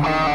เ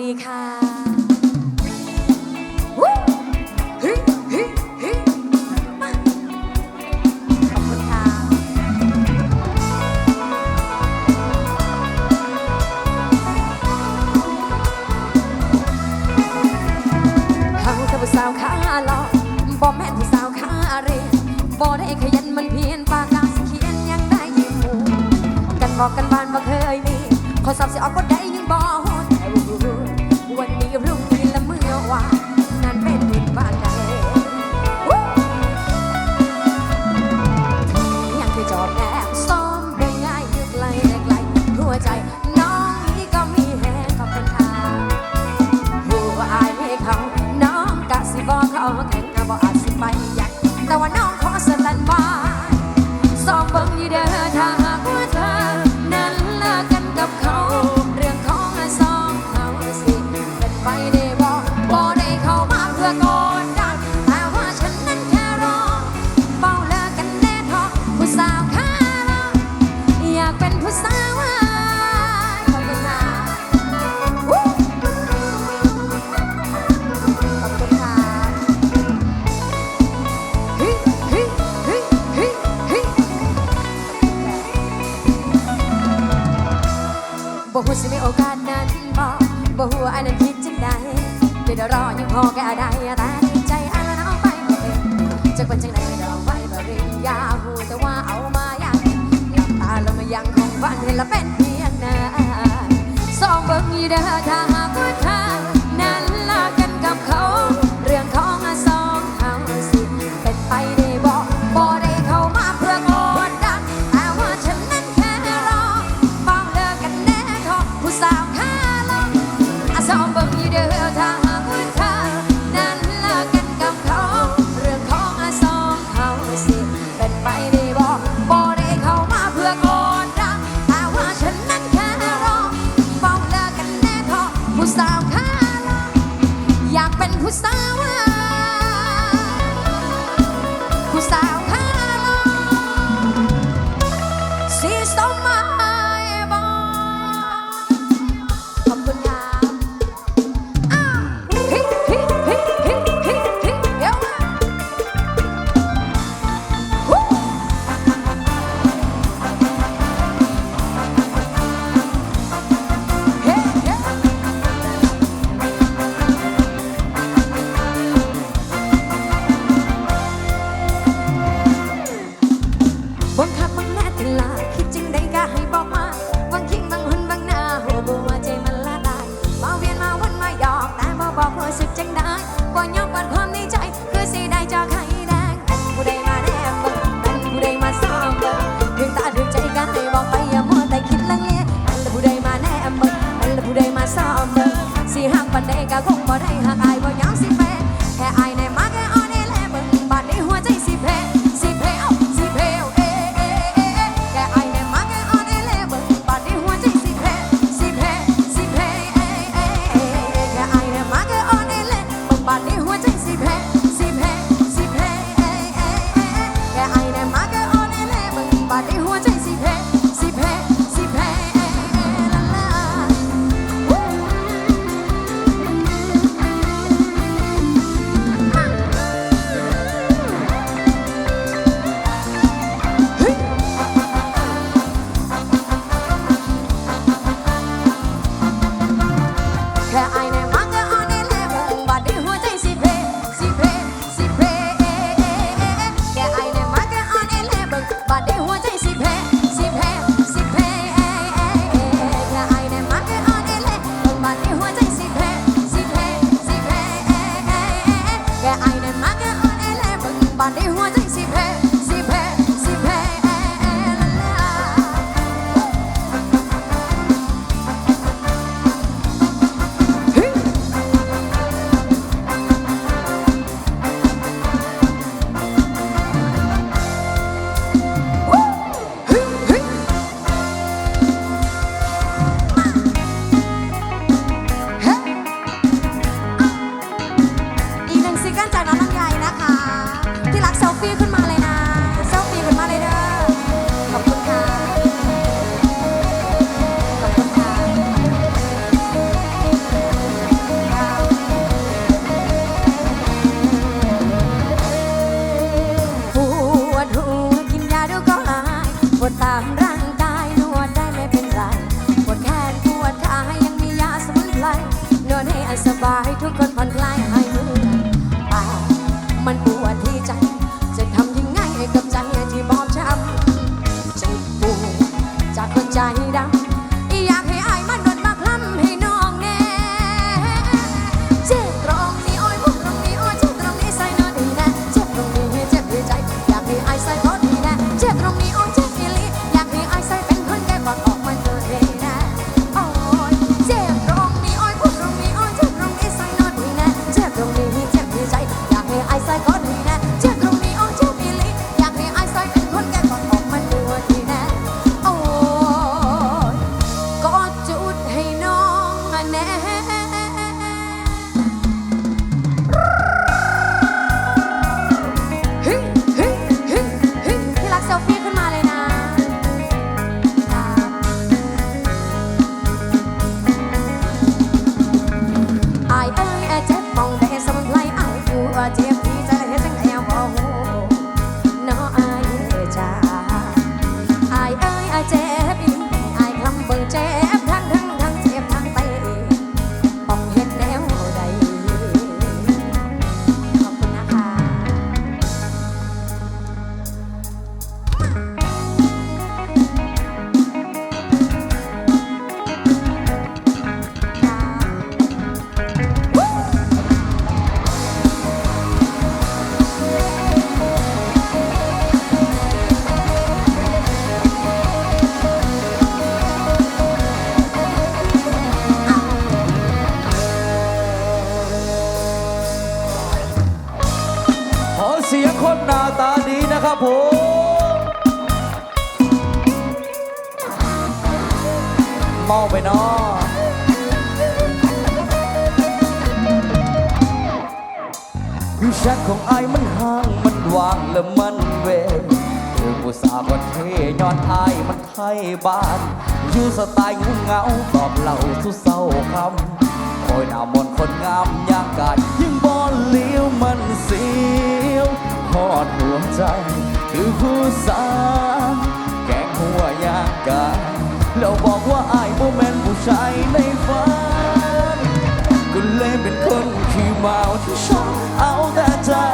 ดีค่ะ ไปอยากแต่ว่าน้องขอสแตนบายสอบเบิ้งยู่เด้อทาง 风雨的他 สาวขาอยากเป็นผู้สาว สามสิหักปันไดก็คงบ่ได้หักอายบ่ยังสิไป สบายทุกคน คือแชทของไอ้มันห่างมันวางและมันเวเธอผู้สาวก็เทยอดไอ้มันไทยบ้านอยู่สไตล์งุ่เงาตอบเหล่าสุเศร้าคำคอยหน้ามนคนงามยางกาดยิ่งบอลเลี้ยวมันเสียวหอดหัวใจ คือผู้สาวแกงหัวยางกาดแล้วบอกว่าไอ้โมแมนผู้ชายในฝัน mouth, shout out that time.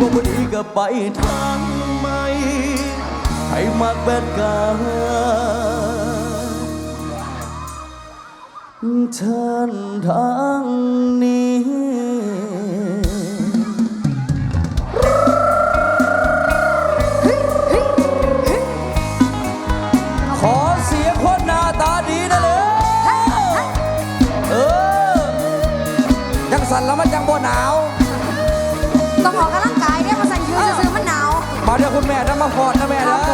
บ่บดีก็ไปทางไม่ให้มากแบบกันเชิญทางนี้สั่แล้วมันจังบ่หนาว ต้องขอ คุณแม่นะมาพอดนะแม่นะ